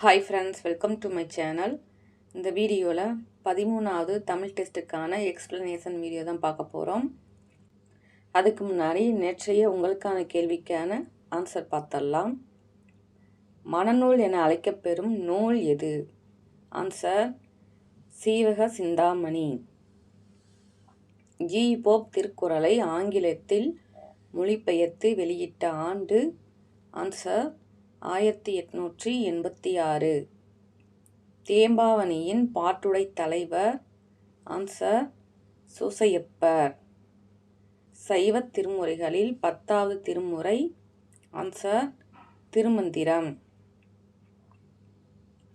Hi friends welcome to my channel இந்த வீடியோவில் பதிமூணாவது தமிழ் டெஸ்ட்டுக்கான எக்ஸ்ப்ளனேஷன் வீடியோ தான் பார்க்க போகிறோம் அதுக்கு முன்னாடி நேற்றைய உங்களுக்கான கேள்விக்கான ஆன்சர் பார்த்தரலாம் மனநூல் என அழைக்கப்பெறும் நூல் எது? Answer Seevaka Chintamani. G. Pope திருக்குறளை ஆங்கிலத்தில் மொழிபெயர்த்து வெளியிட்ட ஆண்டு. ஆன்சர் ஆயிரத்தி எட்நூற்றி எண்பத்தி ஆறு. தேம்பாவணியின் பாட்டுடை தலைவர் ஆன்சர் சூசையப்பர். சைவ திருமுறைகளில் பத்தாவது திருமுறை ஆன்சர் திருமந்திரம்.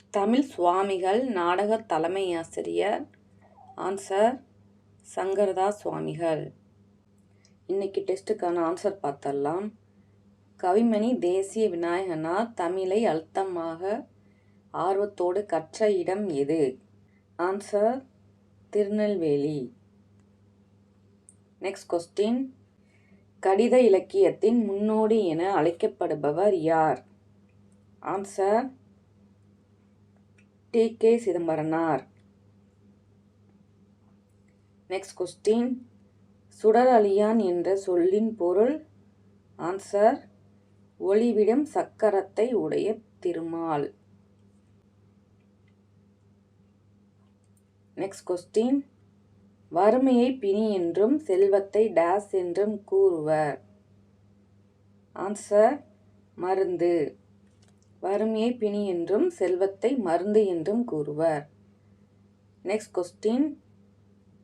தமிழ் சுவாமிகள் நாடக தலைமை ஆசிரியர் ஆன்சர் சங்கரதா சுவாமிகள். இன்னைக்கு டெஸ்ட்டுக்கான ஆன்சர் பார்த்தரலாம் கவிமணி தேசிய விநாயகனார் தமிழை அழுத்தமாக ஆர்வத்தோடு கற்ற இடம் எது? ஆன்சர் திருநெல்வேலி. நெக்ஸ்ட் கொஸ்டின் கடித இலக்கியத்தின் முன்னோடி என அழைக்கப்படுபவர் யார்? Answer T K Chidambaranar. Next question சுடர் அலியான் என்ற சொல்லின் பொருள்? ஆன்சர் ஒளிவிடும் சக்கரத்தை உடைய திருமால். நெக்ஸ்ட் கொஸ்டின் வறுமையை பிணி என்றும் செல்வத்தை டேஸ் என்றும் கூறுவர். ஆன்சர் மருந்து. வறுமையை பிணி என்றும் செல்வத்தை மருந்து என்றும் கூறுவர். நெக்ஸ்ட் கொஸ்டின்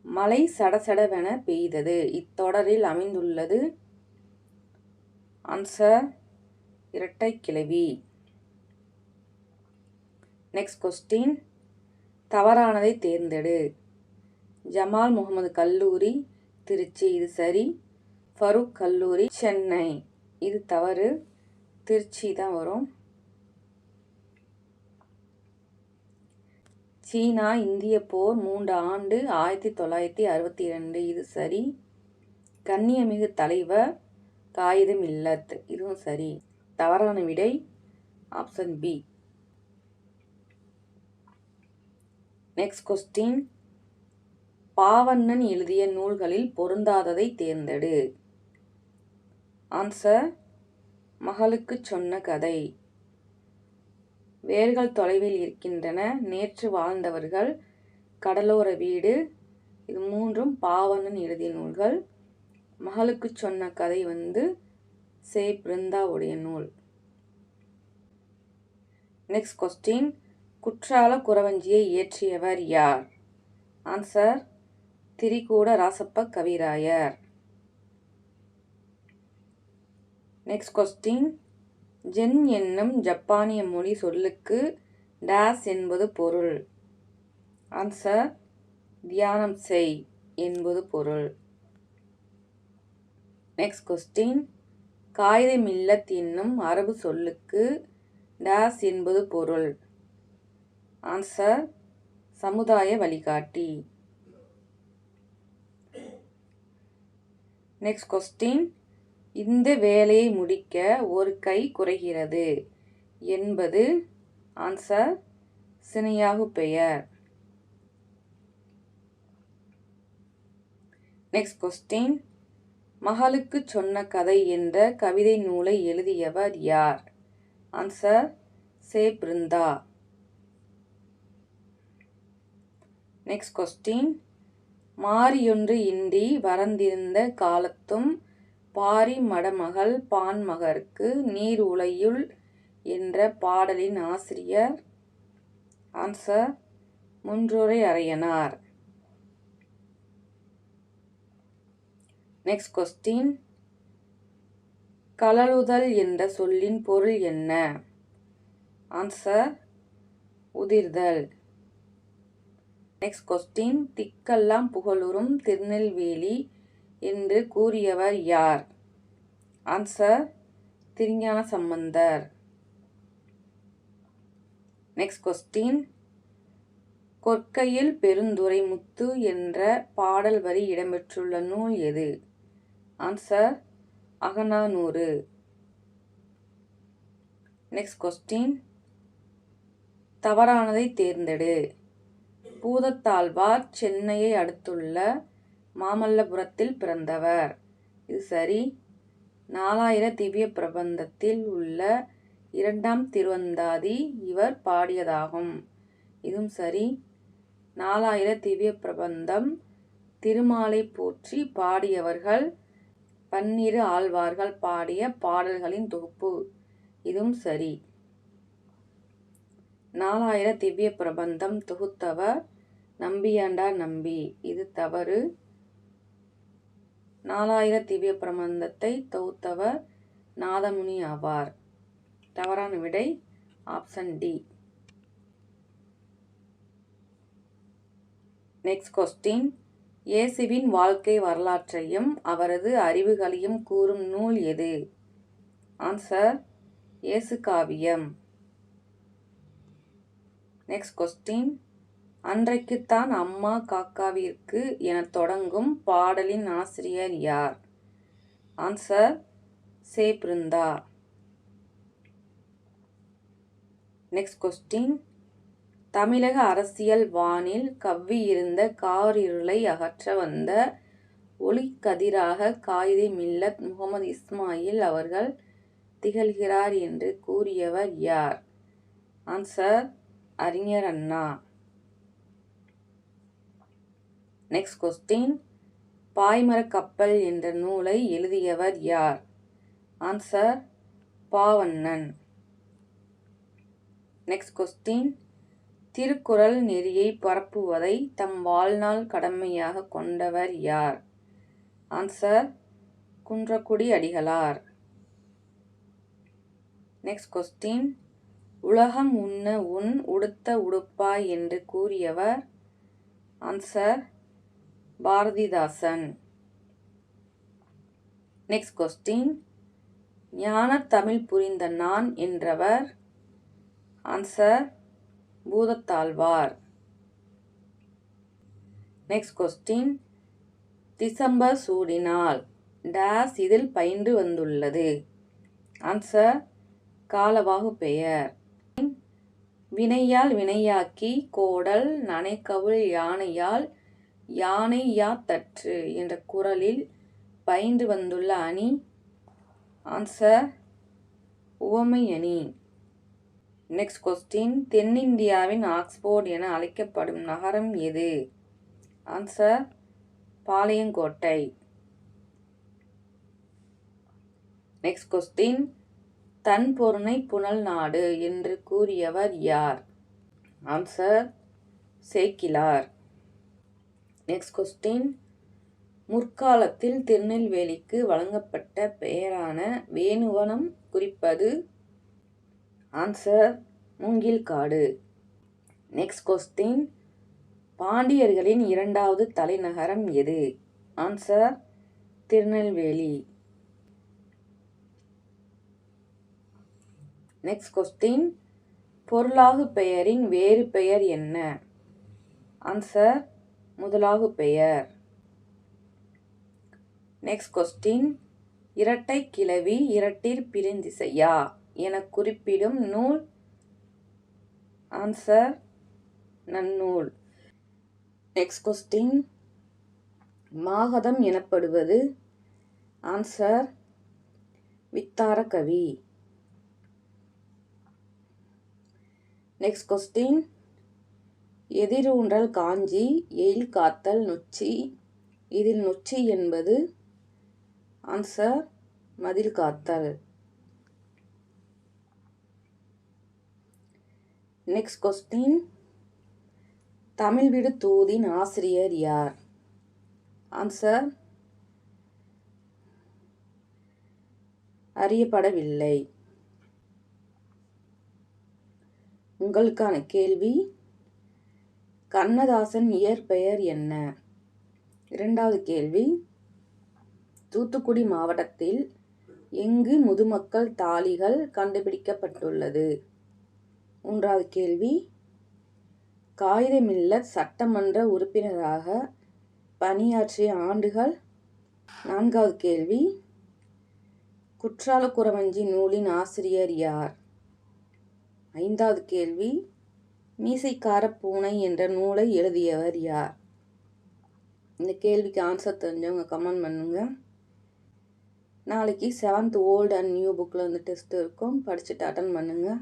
மழை சடசடவென பெய்தது. இத்தொடரில் அமைந்துள்ளது. ஆன்சர் இரட்டை கிளவி நெக்ஸ்ட் கொஸ்டின் தவறானதை தேர்ந்தெடு. ஜமால் முகமது கல்லூரி திருச்சி. இது சரி. ஃபரூக் கல்லூரி சென்னை. இது தவறு. திருச்சி தான் வரும். சீனா இந்திய போர் மூன்று ஆண்டு ஆயிரத்தி தொள்ளாயிரத்தி அறுபத்தி ரெண்டு இது சரி. கண்ணியமிகு தலைவர் காகிதம் இல்லத். இதுவும் சரி. தவறான விடை option B next question Pavannan எழுதிய நூல்களில் பொருந்தாததை தேர்ந்தெடு. ஆன்சர் மகளுக்கு சொன்ன கதை. வேர்கள் தொலைவில் இருக்கின்றன. நேற்று வாழ்ந்தவர்கள். கடலோர வீடு. இது மூன்றும் பாவண்ணன் எழுதிய நூல்கள். மகளுக்கு சொன்ன கதை வந்து சே பிருந்தாவுடைய நூல். நெக்ஸ்ட் கொஸ்டின் குற்றால குறவஞ்சியை இயற்றியவர் யார்? ஆன்சர் திரிகூட ராசப்ப கவிராயர். நெக்ஸ்ட் கொஸ்டின் ஜென் என்னும் ஜப்பானிய மொழி சொல்லுக்கு டேஸ் என்பது பொருள். ஆன்சர் தியானம் செய் என்பது பொருள். நெக்ஸ்ட் கொஸ்டின் காகித மில்லத் என்னும் அரபு சொல்லுக்கு டாஸ் என்பது பொருள். ஆன்சர் சமுதாய வழிகாட்டி. நெக்ஸ்ட் கொஸ்டின் இந்த வேலையை முடிக்க ஒரு கை குறைகிறது என்பது ஆன்சர் சினையாகு பெயர். நெக்ஸ்ட் கொஸ்டின் மகளுக்கு சொன்ன கதை என்ற கவிதை நூலை எழுதியவர் யார்? Answer Se. Brindha. Next question மாரியொன்று இன்றி வரந்திருந்த காலத்தும் பாரி மடமகள் பான்மகருக்கு நீர் உலையுள் என்ற பாடலின் ஆசிரியர் answer Munrurai Araiyanar. Next question கலழுதல் என்ற சொல்லின் பொருள் என்ன? ஆன்சர் உதிர்தல். நெக்ஸ்ட் கொஸ்டின் திக்கெல்லாம் புகழுறும் திருநெல்வேலி என்று கூறியவர் யார்? Answer Thirugnana Sambandar. Next question கொற்கையில் பெருந்துரை முத்து என்ற பாடல் வரி இடம்பெற்றுள்ள நூல் எது? ஆன்சர் அகநானூறு நெக்ஸ்ட் கொஸ்டின் தவறானதை தேர்ந்தெடு. பூதத்தாழ்வார் சென்னையை அடுத்துள்ள மாமல்லபுரத்தில் பிறந்தவர். இது சரி. நாலாயிர திவ்ய பிரபந்தத்தில் உள்ள இரண்டாம் திருவந்தாதி இவர் பாடியதாகும். இதுவும் சரி. நாலாயிர திவ்ய பிரபந்தம் திருமாலை போற்றி பாடியவர்கள் பன்னிரு ஆழ்வார்கள் பாடிய பாடல்களின் தொகுப்பு. இதுவும் சரி. நாலாயிர திவ்ய பிரபந்தம் தொகுத்தவர் நம்பியாண்டா நம்பி. இது தவறு. நாலாயிர திவ்ய பிரபந்தத்தை தொகுத்தவர் நாதமுனி ஆவார். தவறான விடை ஆப்ஷன் டி. Next question. இயேசுவின் வாழ்க்கை வரலாற்றையும் அவரது அறிவுகளையும் கூறும் நூல் எது? ஆன்சர் இயேசு காவியம். நெக்ஸ்ட் கொஸ்டின் அன்றைக்குத்தான் அம்மா காக்காவிற்கு என தொடங்கும் பாடலின் ஆசிரியர் யார்? Answer Se Brindha next question தமிழக அரசியல் வானில் கவ்வியிருந்த காரிருளை அகற்ற வந்த ஒளிக்கதிராக காயிதே மில்லத் முகமது இஸ்மாயில் அவர்கள் திகழ்கிறார் என்று கூறியவர் யார்? ஆன்சர் அறிஞர் அண்ணா. நெக்ஸ்ட் கொஸ்டின் பாய்மரக் கப்பல் என்ற நூலை எழுதியவர் யார்? Answer Pavannan. Next question Thirukkural நெறியை பரப்புவதை தம் வாழ்நாள் கடமையாக கொண்டவர் யார்? Answer Kunrakkudi Adigalar. Next question உலகம் உண்ண உன் உடுத்த உடுப்பாய் என்று கூறியவர். ஆன்சர் பாரதிதாசன். நெக்ஸ்ட் கொஸ்டின் ஞான தமிழ் புரிந்த நான் என்றவர். ஆன்சர் பூதத்தாழ்வார். நெக்ஸ்ட் கொஸ்டின் டிசம்பர் சூடினால் டேஸ் இதில் பயின்று வந்துள்ளது. ஆன்சர் காலவாகு பெயர். வினையால் வினையாக்கி கோடல் நனைக்கவுள் யானையால் யானை யாத்தற்று தற்று என்ற குரலில் பயின்று வந்துள்ள அணி. ஆன்சர் உவமை அணி. நெக்ஸ்ட் கொஸ்டின் தென்னிந்தியாவின் ஆக்ஸ்போர்ட் என அழைக்கப்படும் நகரம் எது? ஆன்சர் பாளையங்கோட்டை. நெக்ஸ்ட் கொஸ்டின் தன் பொருணை புனல் நாடு என்று கூறியவர் யார்? ஆன்சர் சேக்கிலார். நெக்ஸ்ட் கொஸ்டின் முற்காலத்தில் திருநெல்வேலிக்கு வழங்கப்பட்ட பெயரான வேணுவனம் குறிப்பது ஆன்சர் மூங்கில் காடு நெக்ஸ்ட் கொஸ்டின் பாண்டியர்களின் இரண்டாவது தலைநகரம் எது? ஆன்சர் திருநெல்வேலி. நெக்ஸ்ட் கொஸ்டின் பொருளாகு பெயரின் வேறு பெயர் என்ன? ஆன்சர் முதலாகு பெயர். நெக்ஸ்ட் கொஸ்டின் இரட்டை கிளவி இரட்டிற் பிரிந்திசையா? என குறிப்பிடும் நூல்? ஆன்சர் நன்னூல். நெக்ஸ்ட் கொஸ்டின் மாகதம் எனப்படுவது? ஆன்சர் வித்தார கவி நெக்ஸ்ட் கொஸ்டின் எதிரூன்றல் காஞ்சி எயில் காத்தல் நொச்சி. இதில் நொச்சி என்பது? ஆன்சர் மதில் காத்தல். நெக்ஸ்ட் கொஸ்டின் தமிழ் விடு தூதின் ஆசிரியர் யார்? ஆன்சர் அறியப்படவில்லை. உங்களுக்கான கேள்வி. கண்ணதாசன் இயற்பெயர் என்ன? இரண்டாவது கேள்வி. தூத்துக்குடி மாவட்டத்தில் எங்கு முதுமக்கள் தாளிகள் கண்டுபிடிக்கப்பட்டுள்ளது? மூன்றாவது கேள்வி. காகிதமில்ல சட்டமன்ற உறுப்பினராக பணியாற்றிய ஆண்டுகள். நான்காவது கேள்வி. குற்றால குறவஞ்சி நூலின் ஆசிரியர் யார்? ஐந்தாவது கேள்வி. மீசைக்கார பூனை என்ற நூலை எழுதியவர் யார்? இந்த கேள்விக்கு ஆன்சர் தெரிஞ்சவங்க கமெண்ட் பண்ணுங்கள் நாளைக்கு செவன்த் ஓல்டு அண்ட் நியூ புக்கில் வந்து டெஸ்ட் இருக்கும். படிச்சுட்டு அட்டன் பண்ணுங்கள்